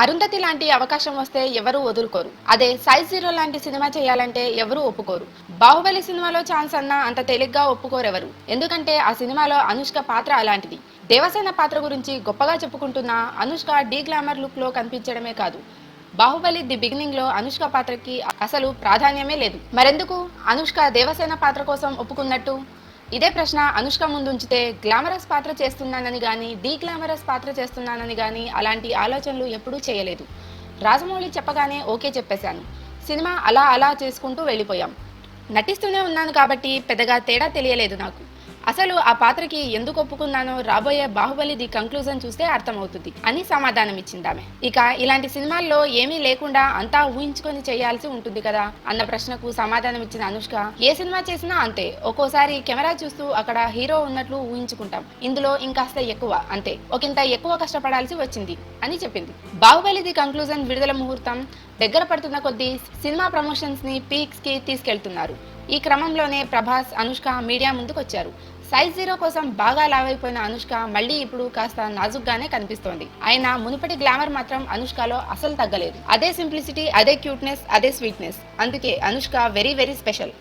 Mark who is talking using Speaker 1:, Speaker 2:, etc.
Speaker 1: అరుంధతి లాంటి అవకాశం వస్తే ఎవరు వదులుకోరు. అదే సైజ్ జీరో లాంటి సినిమా చేయాలంటే ఎవరు ఒప్పుకోరు. బాహుబలి సినిమాలో ఛాన్స్ అన్నా అంత తేలిగ్గా ఒప్పుకోరెవరు. ఎందుకంటే ఆ సినిమాలో అనుష్క పాత్ర అలాంటిది. దేవసేన పాత్ర గురించి గొప్పగా చెప్పుకుంటున్న అనుష్క డీ గ్లామర్ లుక్లో కనిపించడమే కాదు. బాహుబలి ది బిగినింగ్లో అనుష్క పాత్రకి అసలు ప్రాధాన్యమే లేదు. మరెందుకు? అనుష్క దేవసేన పాత్ర కోసం ఒప్పుకున్నట్టు ఇదే ప్రశ్న అనుష్క ముందుంచితే గ్లామరస్ పాత్ర చేస్తున్నానని కానీ డీ గ్లామరస్ పాత్ర చేస్తున్నానని కానీ అలాంటి ఆలోచనలు ఎప్పుడూ చేయలేదు. రాజమౌళి చెప్పగానే ఓకే చెప్పేశాను. సినిమా అలా అలా చేసుకుంటూ వెళ్ళిపోయాం. నటిస్తూనే ఉన్నాను కాబట్టి పెద్దగా తేడా తెలియలేదు నాకు. అసలు ఆ పాత్రకి ఎందుకు ఒప్పుకున్నానో రాబోయే బాహుబలి ది కంక్లూజన్ చూస్తే అర్థమవుతుంది. అని సమాధానం ఇచ్చిందామె ఇక ఇలాంటి సినిమాల్లో ఏమీ లేకుండా అంతా ఊహించుకొని చేయాల్సి ఉంటుంది కదా? అన్న ప్రశ్నకు సమాధానం ఇచ్చిన అనుష్క ఏ సినిమా చేసినా అంతే. ఒక్కోసారి కెమెరా చూస్తూ అక్కడ హీరో ఉన్నట్లు ఊహించుకుంటాం. ఇందులో ఇంకాస్త ఎక్కువ అంతే. ఒకంత ఎక్కువ కష్టపడాల్సి వచ్చింది అని చెప్పింది. బాహుబలి ది కంక్లూజన్ విడుదల ముహూర్తం దగ్గర పడుతున్న కొద్దీ సినిమా ప్రమోషన్స్ని పీక్స్కి తీసుకెళ్తున్నారు. ఈ క్రమంలోనే ప్రభాస్ అనుష్క మీడియా ముందుకు వచ్చారు సైజ్ జీరో కోసం బాగా లావైపోయిన అనుష్క మళ్ళీ ఇప్పుడు కాస్త నాజుగ్గానే కనిపిస్తోంది. అయినా మునుపటి గ్లామర్ మాత్రం అనుష్కలో అసలు తగ్గలేదు. అదే సింప్లిసిటీ అదే క్యూట్నెస్ అదే స్వీట్నెస్. అందుకే అనుష్క వెరీ వెరీ స్పెషల్.